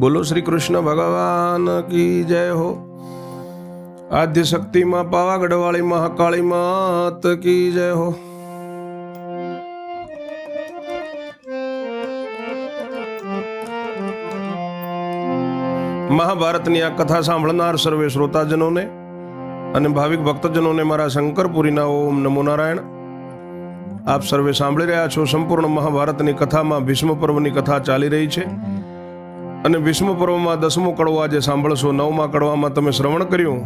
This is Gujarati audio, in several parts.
બોલો શ્રી કૃષ્ણ ભગવાન કી જય હો. આદ્ય શક્તિમાં પાવાગઢવાળી મહાકાળી માત કી જય હો. મહાભારતની આ કથા સાંભળનાર સર્વે શ્રોતાજનોને અને ભાવિક ભક્તજનોને મારા શંકરપુરીના ઓમ નમો નારાયણ. આપ સર્વે સાંભળી રહ્યા છો સંપૂર્ણ મહાભારતની કથામાં ભીષ્મ પર્વની કથા ચાલી રહી છે. અને વિષ્મ પર્વમાં દસમો કડવો આજે સાંભળશો. નવમા કડવામાં તમે શ્રવણ કર્યું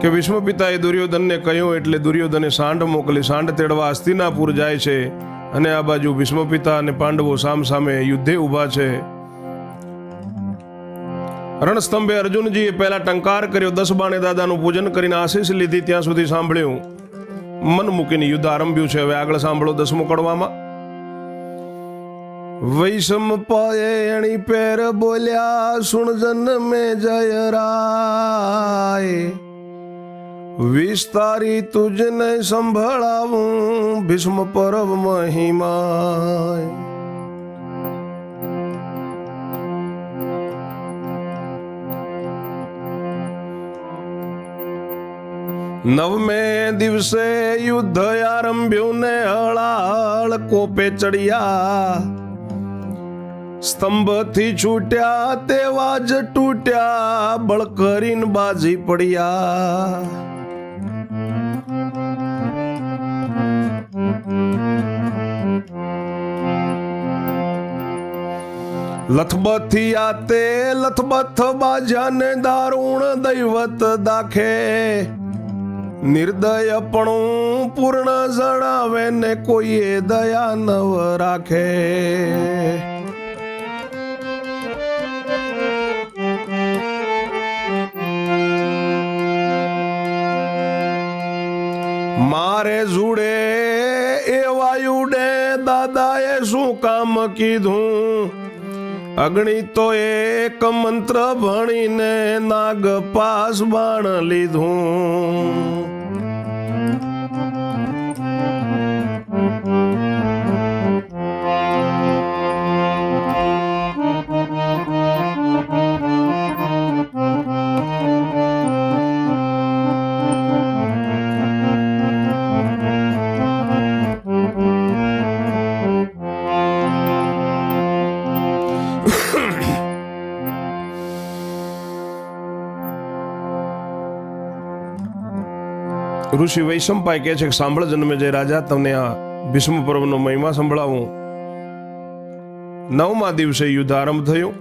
કે ભીષ્મ પિતાએ દુર્યોધનને કહ્યું, એટલે દુર્યોધને સાંડ મોકલી. સાંડ તેડવા હસ્તિનાપુર જાય છે અને આ બાજુ ભીષ્મ પિતા અને પાંડવો સામ સામે યુદ્ધે ઊભા છે. રણસ્તંભે અર્જુનજીએ પહેલા ટંકાર કર્યો. દસ બાણે દાદાનું પૂજન કરીને આશીષ લીધી. ત્યાં સુધી સાંભળ્યું, મન મૂકીને યુદ્ધ આરંભ્યું છે. હવે આગળ સાંભળો દસમો કડવામાં. વૈષમ પાયણી પેર બોલ્યા, સુણ જન્મે જય રાય. વિસ્તારી તુજને સંભળાવું, ભીષ્મ પરબ મહિમાય. નવમે દિવસે યુદ્ધ આરંભ્યું ને હળાળ કોપે ચડ્યા. સ્તંભથી છૂટ્યા, તેવા જ તૂટ્યા બળ કરીને બાજી પડ્યા. લથબથી આતે લથબથ બાજાને દારૂણ દૈવત દાખે. નિર્દયપણું પૂર્ણ જણાવે ને કોઈએ દયા નવ રાખે. જુડે એ વાયુડે દાદાએ શું કામ કીધું? અગ્નિ તો એક મંત્ર ભણીને નાગ પાસ બાણ લીધું. ઋષિ વૈશંપાય કહે છે કે સાંભળ જન્મે જે રાજા તમને આ ભીષ્મ પર્વનો મહિમા સંભળાવું. નવમા દિવસે યુદ્ધ આરંભ થયું.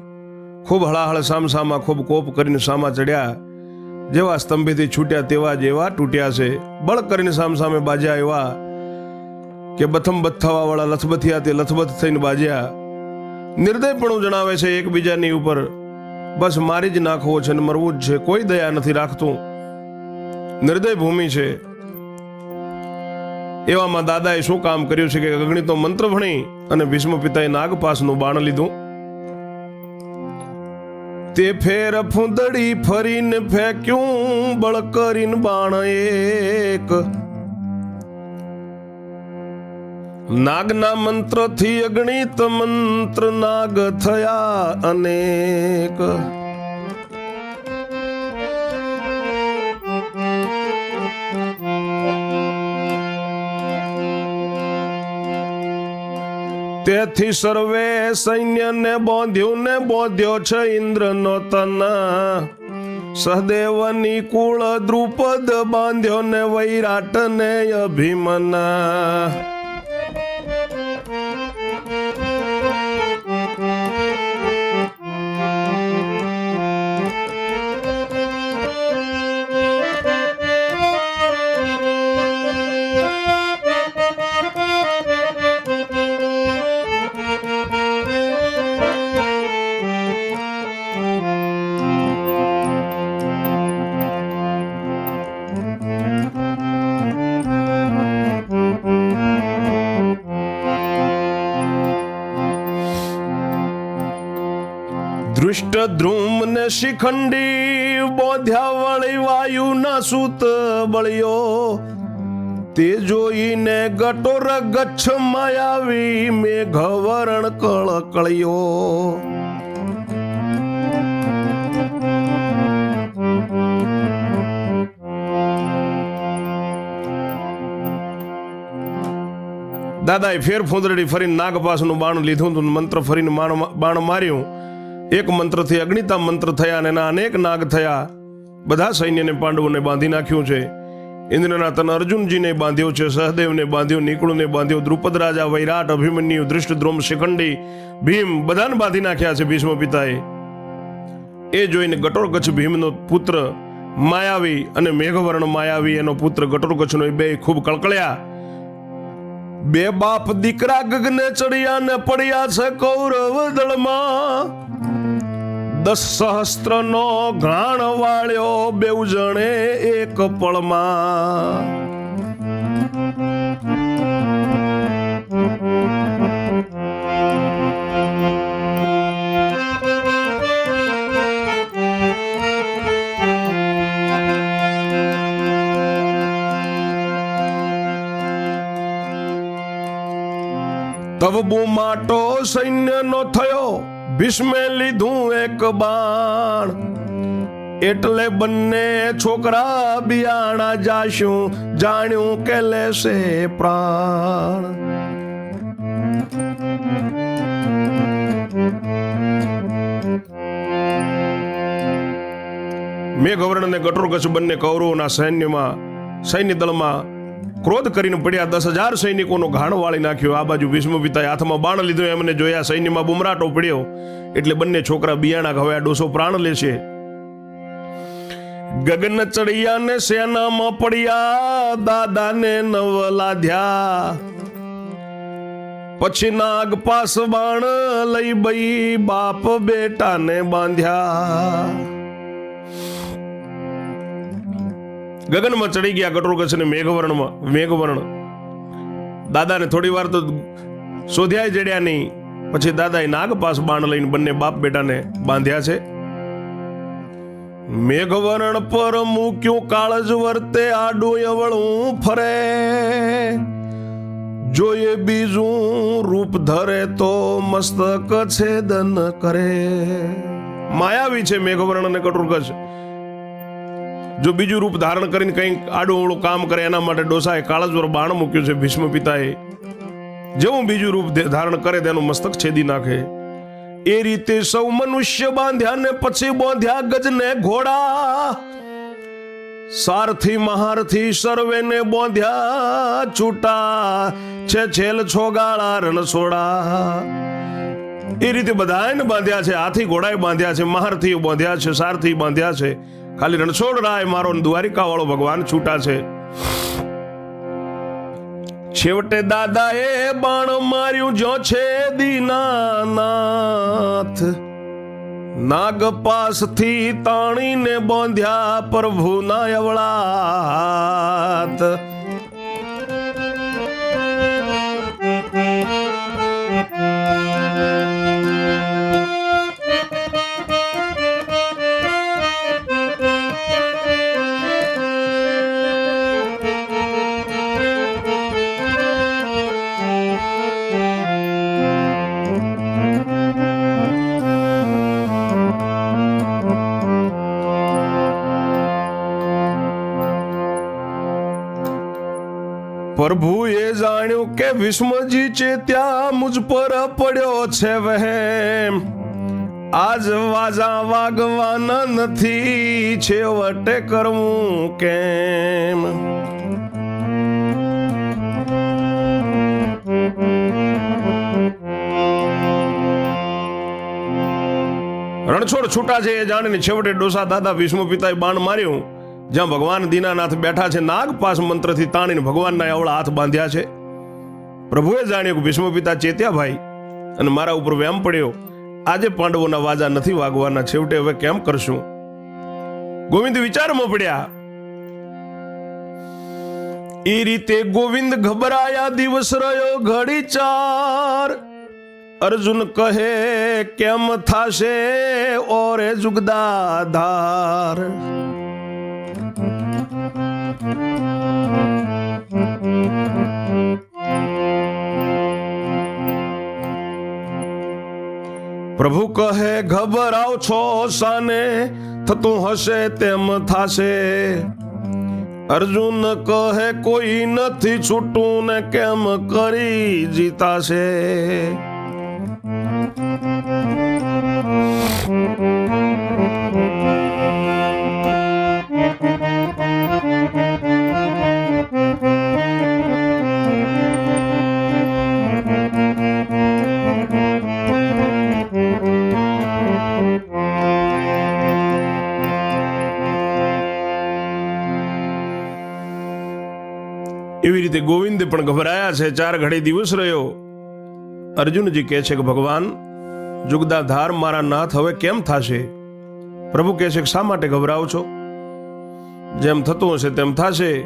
ખૂબ હળાહળ સામસામા ખૂબ કોપ કરીને સામા ચડ્યા. જેવા સ્તંભેથી છૂટ્યા તેવા જેવા તૂટ્યા છે. બળ કરીને સામસામે બાજ્યા એવા કે બથમ બથાવાવાળા લથબથિયા તે લથબથ થઈને બાજ્યા. નિર્દયપણું જણાવે છે, એકબીજાની ઉપર, બસ મારી જ નાખવો છે ને મરવું જ છે. કોઈ દયા નથી રાખતું. નિર્દય ભૂમિ છે. એવામાં દાદાએ શું કામ કર્યું છે કે અગ્નિતો મંત્ર ભણી અને ભીષ્મ પિતાએ નાગપાસનું બાણ લીધું? તે ફેર ફૂંદડી ફરીને ફેંક્યું બળ કરીને બાણ એક. નાગના મંત્રથી અગણિત મંત્ર નાગ થયા અનેક. તેથી સર્વે સૈન્યને બોધ્યું ને બોંધ્યો છે ઇન્દ્રનો તના. સહદેવની કુળ દ્રુપદ બાંધ્યો ને વૈરાટ ને અભિમના. ધ્રુમ ને શિખંડી બોધ્યા વળી વાયુ ના સૂત બળ્યો. તે જોઈને ગટોર ગચ્છ માયાવી મેઘવરણ કળકળ્યો. દાદાએ ફેર ફૂંદરડી ફરીને નાગપાસનું બાણ લીધું હતું મંત્ર ફરીને બાણ બાણ માર્યું. એક મંત્રથી અગ્નિતા મંત્ર થયા અને એના અનેક નાગ થયા. બધા સૈન્યને પાંડવોને બાંધી નાખ્યું છે. ઇન્દ્રના તન અર્જુનજીને બાંધ્યો છે, સહદેવને બાંધ્યો, નીકળુને બાંધ્યો, દ્રુપદ રાજા, વૈરાટ, અભિમન્યુ દૃષ્ટદ્રોમ શિખંડી, ભીમ, બધાને બાંધી નાખ્યા છે ભીષ્મ પિતાએ. એ જોઈને ગટોરગચ્છ ભીમનો પુત્ર માયાવી અને મેઘવર્ણ માયાવી એનો પુત્ર ગટોરગચ્છનો એ બે ખૂબ કળકળ્યા. બે બાપ દીકરા ગગને ચડ્યા ને પડ્યા છે કૌરવ દળમાં. દસ સહસ્ત્ર નો ઘાણ વાળ્યો બેઉ જણે એક પળમાં. તવ બુમાટો સૈન્યનો થયો. ભીષ્મે લીધું એક બાણ. એટલે બંને છોકરા બિયાણા જાશું જાણ્યું કે લેશે પ્રાણ. મેઘવર્ણ અને ગટોરગચ્છ બંને કૌરવોના સૈન્યમાં, સૈન્ય દળમાં ક્રોધ કરીને પડ્યા દસ હજાર સૈનિકોનો ઘાણ વાળી નાખ્યો. આ બાજુ ભીષ્મ પિતાએ હાથમાં બાણ લીધો, એમને જોયા સૈન્યમાં બુમરાટો પડ્યો. એટલે બંને છોકરા બિયાણા હવે આ ડોસો પ્રાણ લેશે ગગન ચડિયા ને સેનામાં પડ્યા, દાદાને નવ લાધ્યા પછી નાગ પાસ બાણ લઈ બઈ, બાપ બેટાને બાંધ્યા. ગગનમાં ચડી ગયા કટોરગચ્છ અને મેઘવર્ણમાં, મેઘવર્ણ. દાદાને થોડી વાર તો શોધ્યાય જડ્યા નહીં પછી દાદાએ નાગપાસ બાણ લઈને બંને બાપ બેટાને બાંધ્યા છે. મેઘવર્ણ પર મૂક્યું કાળજ વર્તે, આડું અવળું ફરે. જોઈએ બીજું રૂપ ધરે તો મસ્તક છેદન કરે. માયાવી છે મેઘવર્ણ અને કટોરગચ્છ જો બીજું રૂપ ધારણ કરીને કંઈક આડું અવળું કામ કરે, એના માટે ડોસાએ કાળજવર બાણ મૂક્યું છે ભીષ્મ પિતાએ. જેવું બીજું રૂપ ધારણ કરે, તેનું મસ્તક છેદી નાખે. એ રીતે સૌ મનુષ્ય બાંધ્યા ને પછી બાંધ્યા ગજને ઘોડા. સારથી મહારથી સર્વેને બોંધ્યા છૂટા. છે છેલ છોગાળા રણછોડા એ રીતે બધાને બાંધ્યા છે, હાથી ઘોડાએ બાંધ્યા છે મહારથી બાંધ્યા છે, સારથી બાંધ્યા છે. ખાલી રણછોડ રાય મારો દ્વારિકા વાળો ભગવાન છૂટા છે. છેવટે દાદાએ બાણ માર્યું જો છે દીનાનાથ. નાગ પાસથી તાણીને બાંધ્યા પ્રભુના અવળાત પ્રભુએ જાણ્યું કે વિષ્મજી ચેત્યા મુજ પર પડ્યો છે વહેમ. આજ વાજા વાગવાના નથી, છેવટે કરવું કેમ? રણછોડ છૂટા છે એ જાણીને છેવટે ડોસા દાદા ભીષ્મ પિતાએ બાણ માર્યું. જ્યાં ભગવાન દીનાનાથ બેઠા છે નાગપાસ મંત્રથી તાણીને ભગવાનના અવળા હાથ બાંધ્યા છે. પ્રભુએ જાણ્યું કે ભીષ્મ પિતા ચેત્યા ભાઈ, અને મારા ઉપર વ્યામ પડ્યો. આજે પાંડવોના વાજા નથી વાગવાના, છેવટે હવે કેમ કરશું? ગોવિંદ વિચારમાં પડ્યા. એ રીતે ગોવિંદ ગભરાયા દિવસ રહ્યો ઘડી ચાર. અર્જુન કહે, કેમ થાશે ઓરે જુગદાધાર પ્રભુ કહે, ગભરાવ છો સાને થતું હશે તેમ થાશે. અર્જુન કહે, કોઈ નથી છૂટું ને કેમ કરી જીતાશે? ગોવિંદ પણ ગભરાયા છે, ચાર ઘડી દિવસ રહ્યો. અર્જુનજી કહે છે કે, ભગવાન જુગદા ધાર મારા નાથ હવે કેમ થશે? પ્રભુ કહે છે કે, શા માટે ગભરાવ છો? જેમ થતું હશે તેમ થશે.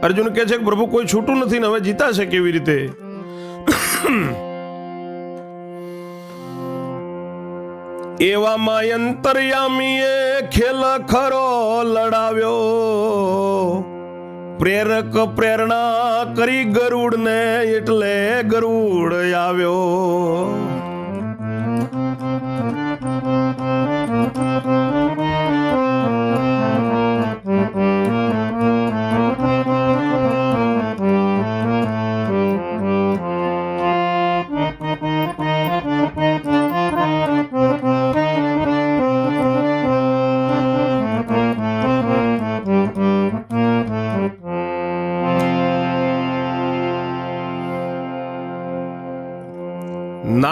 અર્જુન કહે છે કે, પ્રભુ, કોઈ છૂટું નથી ને હવે જીતાશે કેવી રીતે? એવામાં અંતર્યામીએ ખેલ ખરો લડાવ્યો. પ્રેરક પ્રેરણા કરી ગરુડને એટલે ગરુડ આવ્યો.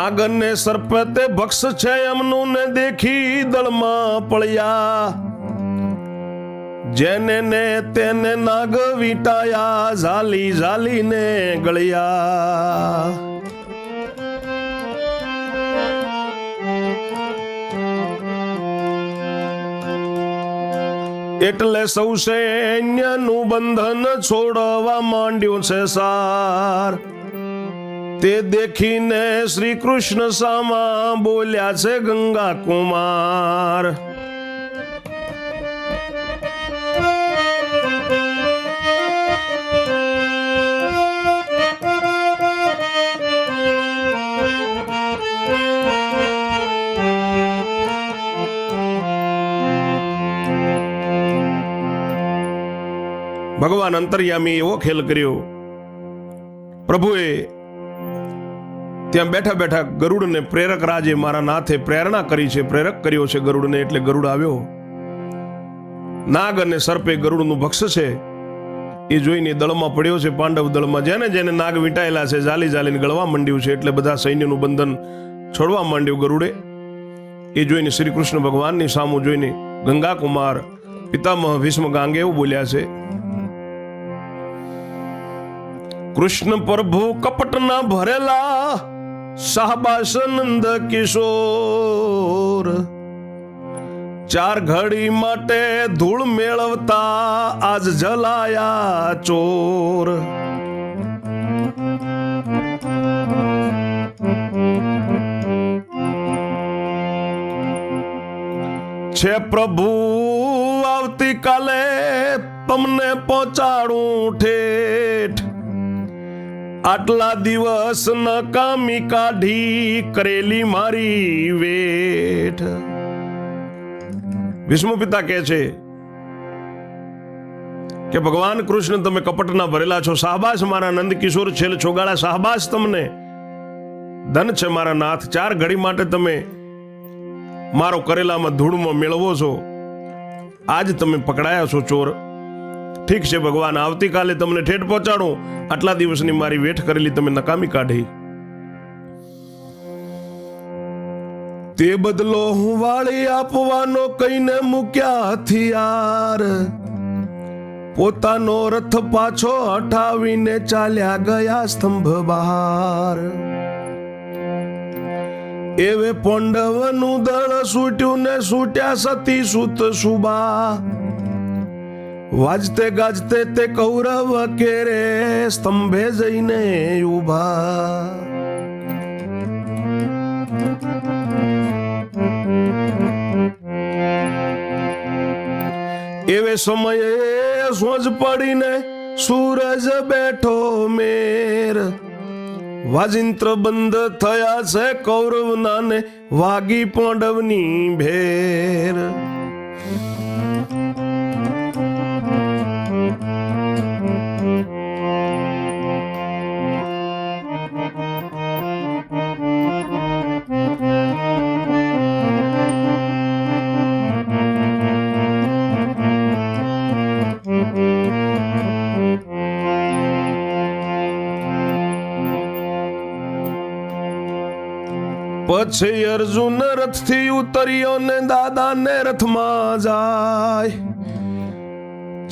નાગને ને સર્પતે ભક્ષ છે એમનું ને દેખી દળમાં પડ્યા. જેને ને તેને નાગ વીટાયા, ઝાલી ઝાલીને ગળ્યા. એટલે સૌ સૈન્યનું બંધન છોડવા માંડ્યું છે સાર. તે દેખીને શ્રી કૃષ્ણ સામા બોલ્યા છે, ગંગા કુમાર. ભગવાન અંતર્યામી એવો ખેલ કર્યો. પ્રભુએ ત્યાં બેઠા બેઠા ગરુડને પ્રેરક રાજે મારા નાથે પ્રેરણા કરી છે, પ્રેરક કર્યો છે ગરુડને એટલે ગરુડ આવ્યો. નાગ અને સર્પે ગરુડનું ભક્ષ છે, એ જોઈને દળમાં પડ્યો છે, પાંડવ દળમાં. જેને જેને નાગ વીંટાયેલા છે જાલી જાલીને ગળવા માંડ્યું છે, એટલે બધા સૈન્યનું બંધન છોડવા માંડ્યું ગરુડે. એ જોઈને શ્રી કૃષ્ણ ભગવાનની સામું જોઈને ગંગા કુમાર પિતામહ ભીષ્મ ગાંગે એવું બોલ્યા છે, કૃષ્ણ પ્રભુ કપટના ભરેલા શાહબાસ નંદ કિશોર. ચાર ઘડી માટે ધૂળ મેળવતા આજ જલાયા ચોર. છે પ્રભુ, આવતીકાલે તમને પહોંચાડું ઠેઠ. આટલા દિવસ નકામી કાઢી કરેલી મારી વેઠ. વિષ્ણુ પિતા કહે છે કે, ભગવાન કૃષ્ણ, તમે કપટના ભરેલા છો. શાહબાસ મારા નંદ કિશોર છેલ છોગાળા શાહબાસ તમને. ધન છે મારા નાથ. ચાર ઘડી માટે તમે મારો કરેલામાં ધૂળમાં મેળવો છો. આજ તમે પકડાયા છો ચોર. ઠીક છે ભગવાન, આવતીકાલે તમને ઠેઠ પહોંચાડું. આટલા દિવસની મારી વેઠ કરેલી તમે નકામી કાઢી. તે બદલો હું વાળી આપવાનો કઈને મૂક્યા હથિયાર. પોતાનો રથ પાછો હટાવીને ચાલ્યા ગયા સ્તંભ બહાર. એવે પોંડવનું દળ સૂટ્યું ને સૂટ્યા સતી સુત સુબા. વાજતે ગાજતે તે કૌરવ કેરે સ્તંભે જઈને ઊભા એવે સમયે સોજ પડીને સૂરજ બેઠો મેર. વાજિંત્ર બંધ થયા છે કૌરવના ને વાગી પાંડવની ભેર. પછી અર્જુન રથથી ઉતર્યો ને દાદાને રથમાં જાય.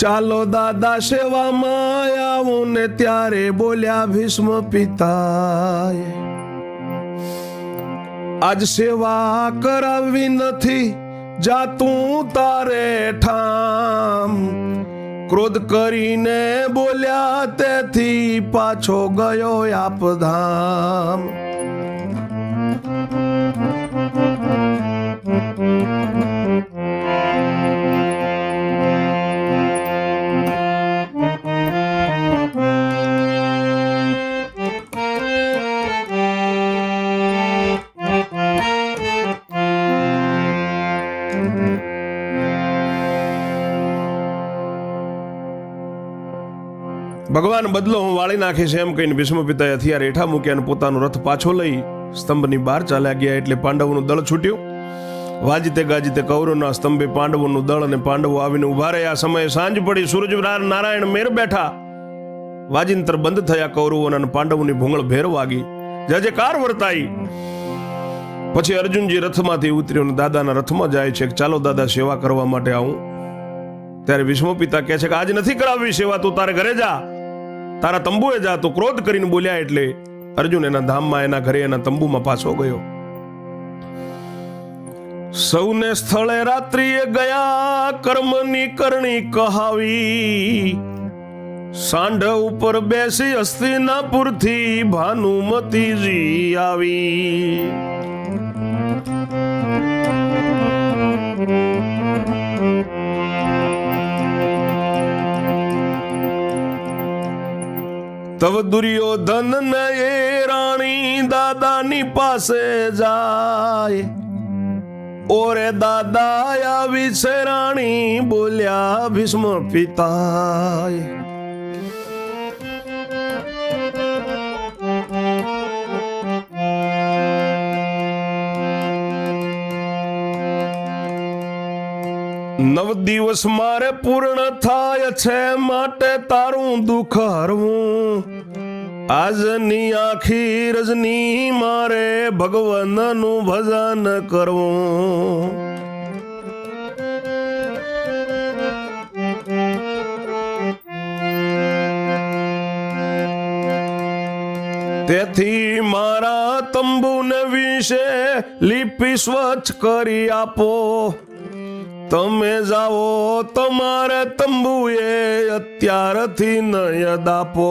ચાલો દાદા સેવામાં આવો ને ત્યારે બોલ્યા ભીષ્મ પિતાય આજ સેવા કરાવી નથી જાતું તારે ઠામ. ક્રોધ કરીને બોલ્યા, તેથી પાછો ગયો આપધામ ભગવાન બદલો હું વાળી નાખીશ એમ કહીને ભીષ્મ પિતાએ હથિયાર હેઠા મૂક્યા અને પોતાનો રથ પાછો લઈ સ્તંભની બહાર ચાલ્યા ગયા એટલે પાંડવોનું દળ છૂટ્યું. વાજીતે ગાજીતે કૌરવના સ્તંભે પાંડવોનું દળ અને પાંડવો આવીને ઊભા રહ્યા. સમયે સાંજ પડી સૂરજ નારાયણ મેર બેઠા. વાજિંત્ર બંધ થયા કૌરવોના અને પાંડવોની ભૂંગળ ભેર વાગી. જજે કાર વર્તાઈ. પછી અર્જુનજી રથમાંથી ઉતર્યો અને દાદાના રથમાં જાય છે ચાલો દાદા સેવા કરવા માટે આવું. ત્યારે વિષ્ણુ પિતા કહે છે કે આજ નથી કરાવવી સેવા, તું તારે ઘરે જા. તારા તંબુએ જા તો ક્રોધ કરીને બોલ્યા એટલે અર્જુન એના ધામમાં, એના ઘરે, એના તંબુમાં પાછો ગયો. સૌને સ્થળે રાત્રિએ ગયા, કર્મની કરણી કહાવી. સાંઢ ઉપર બેસી હસ્તિનાપુરથી ભાનુમતીજી આવી. તવ દુર્યોધન એ રાણી દાદાની પાસે જાય. ઓરે દાદા આવી છે રાણી, બોલ્યા ભીષ્મ પિતાય નવ દિવસ મારે પૂર્ણ થાય છે માટે તારું દુઃખ હરવું. આજની આખી રજની મારે ભગવાનનું ભજન કરવું. તેથી મારા તંબુને વિશે લિપિ સ્વચ્છ કરી આપો. તમે જાઓ, તમારે તંબુએ અત્યારથી નયદ આપો.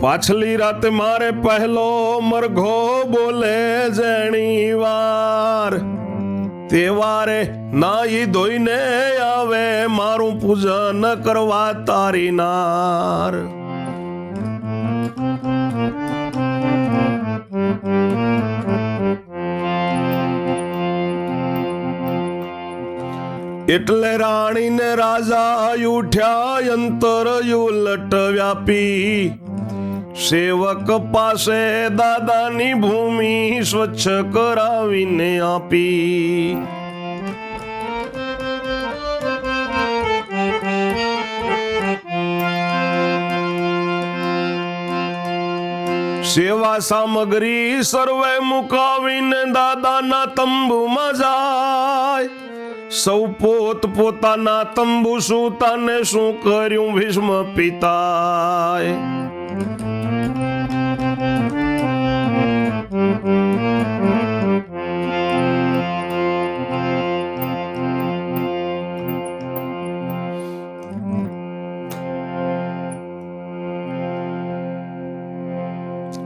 પાછલી રાતે મારે પહેલો મરઘો બોલે, જેણી વાર તહેવારે નાઈ ધોઈને આવે, મારું પૂજન કરવા તારી નાર. એટલે રાણીને રાજા ઉઠ્યા, અંતર ઉલટ વ્યાપી. સેવક પાસે દાદાની ભૂમિ સ્વચ્છ કરાવીને આપી. સેવા સામગ્રી સર્વે મુકાવીને દાદાના તંબુમાં જાય. સૌ પોત પોતાના તંબુ સુતાને શું કર્યું ભીષ્મ પિતાએ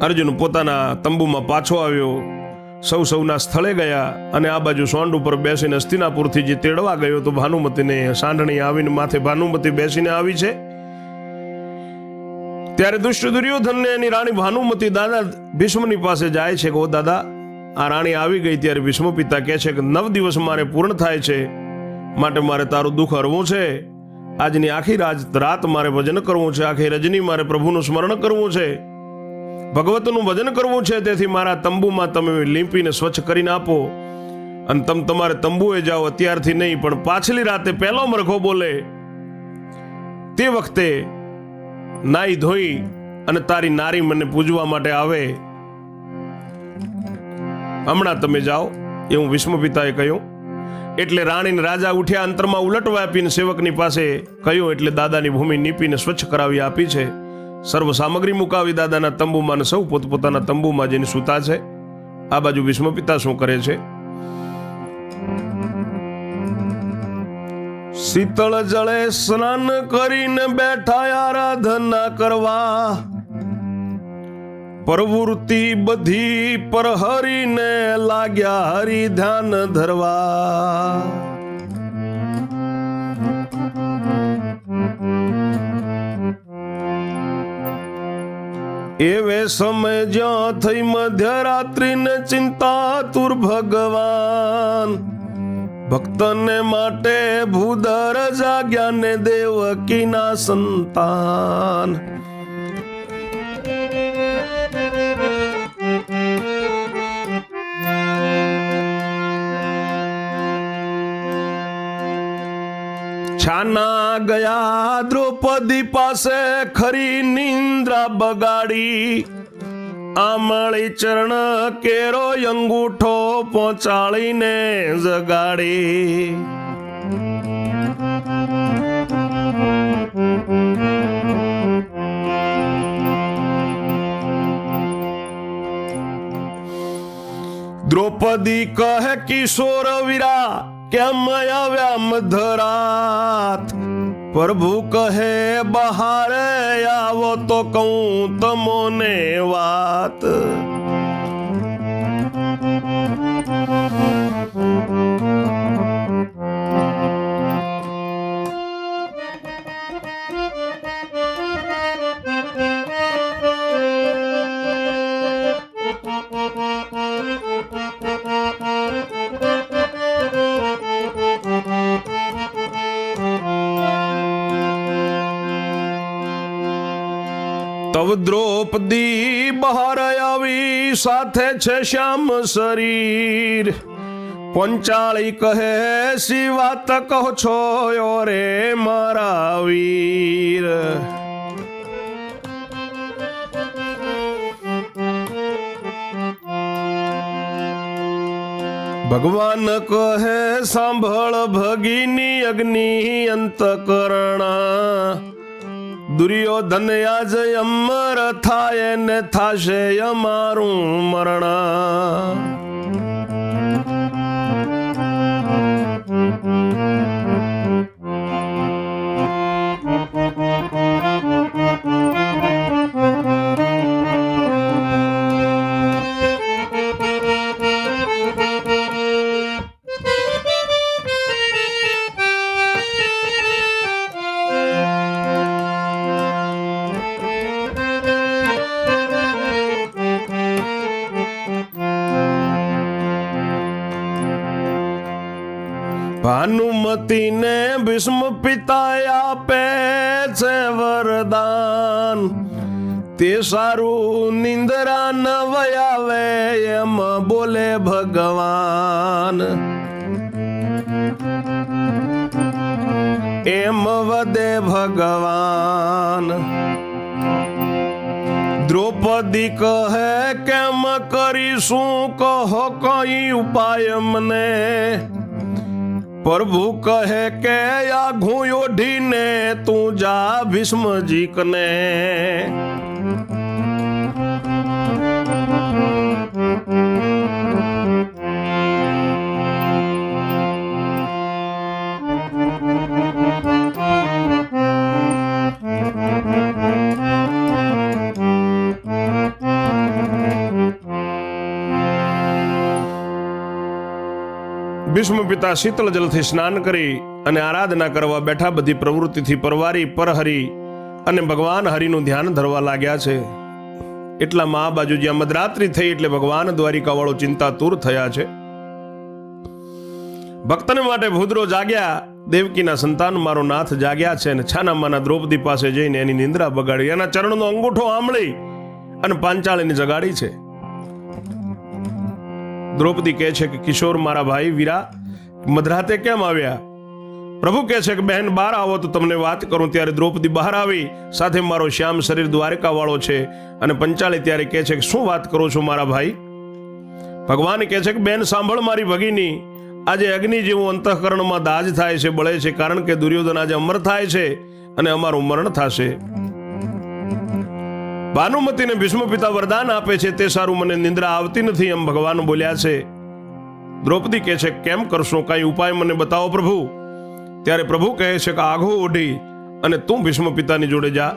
અર્જુન પોતાના તંબુમાં પાછો આવ્યો. સૌ સૌના સ્થળે ગયા અને આ બાજુ સોંડ ઉપર બેસીને હસ્તિનાપુરથી જે તેડવા ગયો તો ભાનુમતીને સાંઢણી આવીને માથે ભાનુમતી બેસીને આવી છે. ત્યારે દુષ્ટ દુર્યોધનને એની રાણી ભાનુમતી દાદા ભીષ્મની પાસે જાય છે કે, ઓ દાદા, આ રાણી આવી ગઈ ત્યારે ભીષ્મ પિતા કહે છે કે, નવ દિવસ મારે પૂર્ણ થાય છે. માટે મારે તારું દુઃખ હરવું છે. આજની આખી રાત રાત મારે ભજન કરવું છે. આખી રજની મારે પ્રભુનું સ્મરણ કરવું છે. ભગવતનું ભજન કરવું છે. તેથી મારા તંબુમાં તમે લીંપીને સ્વચ્છ કરીને આપો. અને તમ તમારે તંબુએ જાઓ, અત્યારથી નહીં, પણ પાછલી રાતે પહેલો મરઘો બોલે. તે વખતે નાઈ ધોઈ અને તારી નારી મને પૂજવા માટે આવે. હમણાં તમે જાઓ એવું હું પિતાએ કહ્યું. એટલે રાણીને રાજા ઉઠ્યા અંતરમાં ઉલટવા આપીને સેવકની પાસે કહ્યું, એટલે દાદાની ભૂમિ નીપીને સ્વચ્છ કરાવી આપી છે. સર્વ સામગ્રી મુકાવી દાદાના તંબુમાં અને સૌ પોતપોતાના તંબુમાં જઈને સૂતા છે. આ બાજુ વિષ્ણુપિતા શું કરે છે? શીતળ જળે સ્નાન કરીને બેઠા આરાધના કરવા. પ્રવૃત્તિ બધી પરહરીને લાગ્યા હરિ ધ્યાન ધરવા. એવે સમય જ્યાં થઈ મધ્યરાત્રિને ચિંતા તુર ભગવાન. ભક્તને માટે ભૂદર જાગ્યા ને દેવકીના સંતાન. છાના ગયા દ્રૌપદી પાસે ખરી નિંદ્રા બગાડી. આમળી ચરણ કેરો અંગૂઠો પહોંચાડીને જગાડી. દ્રૌપદી કહે કિશોર વીરા કેમ આવ્યા મધરાત? પ્રભુ કહે બહારે આવો તો કહું તમોને વાત. તવ દ્રૌપદી બહાર આવી, સાથે છે શ્યામ શરીર. પંચાળી કહે સી વાત કહો છો રે મારા વીર. ભગવાન કહે, સાંભળ ભગીની અગ્નિ અંતકરણા. દુર્યોધન આજ અમર થાય ને થાશે અમારું મરણ. ભાનુમતીને ભીષ્મ પિતા આપે છે વરદાન. તે સારું નિંદરા ન વયાવે એમ બોલે ભગવાન. એમ વદે ભગવાન. દ્રૌપદી કહે, કેમ કરીશું? કહો કઈ ઉપાય મને. પ્રભુ કહે કે આ ઘું ઓઢીને તું જા ભીષ્મજી કને ભીષ્મ પિતા શીતળ જલથી સ્નાન કરી અને આરાધના કરવા બેઠા બધી પ્રવૃત્તિથી પરવારી પરહરી અને ભગવાન હરિનું ધ્યાન ધરવા લાગ્યા છે. એટલામાં આ બાજુ જ્યાં મધરાત્રિ થઈ એટલે ભગવાન દ્વારિકાવાળો ચિંતાતુર થયા છે. ભક્તને માટે ભૂદરો જાગ્યા, દેવકીના સંતાન મારો નાથ જાગ્યા છે અને છાનામાના દ્રૌપદી પાસે જઈને એની નિંદ્રા બગાડી એના ચરણનો અંગૂઠો આંબળી અને પાંચાળીને જગાડી છે. દ્રૌપદી કહે છે કે, કિશોર, મારા ભાઈ, વીરા, મધરાતે કેમ આવ્યા? પ્રભુ કહે છે કે, બહેન, બહાર આવો તો તમને વાત કરું. ત્યારે દ્રૌપદી બહાર આવી. સાથે મારો શ્યામ શરીર દ્વારકા વાળો છે અને પંચાળી ત્યારે કહે છે કે, શું વાત કરો છો, મારા ભાઈ? ભગવાન કહે છે કે, બહેન, સાંભળ મારી ભગીની. આજે અગ્નિ જેવું અંતઃકરણમાં દાજ થાય છે, બળે છે, કારણ કે દુર્યોધન આજે અમર થાય છે અને અમારું મરણ થશે. ભાનુમતીને ભીષ્મ પિતા વરદાન આપે છે, તે સારું મને નિંદ્રા આવતી નથી એમ ભગવાન બોલ્યા છે. દ્રૌપદી કહે છે, કેમ કરશો? કઈ ઉપાય મને બતાવો પ્રભુ. ત્યારે પ્રભુ કહે છે કે, આઘો ઓઢી અને તું ભીષ્મ પિતાની જોડે જા.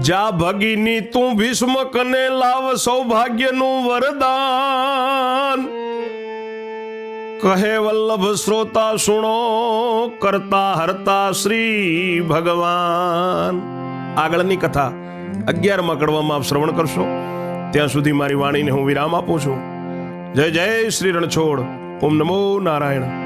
જા ભગીની, તું ભીષ્મ કને લાવ સૌભાગ્યનું વરદાન. કહે વલ્લભ શ્રોતા, સુણો, કરતા હરતા શ્રી ભગવાન. આગળની કથા અગિયારમાં કડવામાં આપ શ્રવણ કરશો. ત્યાં સુધી મારી વાણીને હું વિરામ આપું છું. જય જય શ્રી રણછોડ. ઓમ નમો નારાયણ.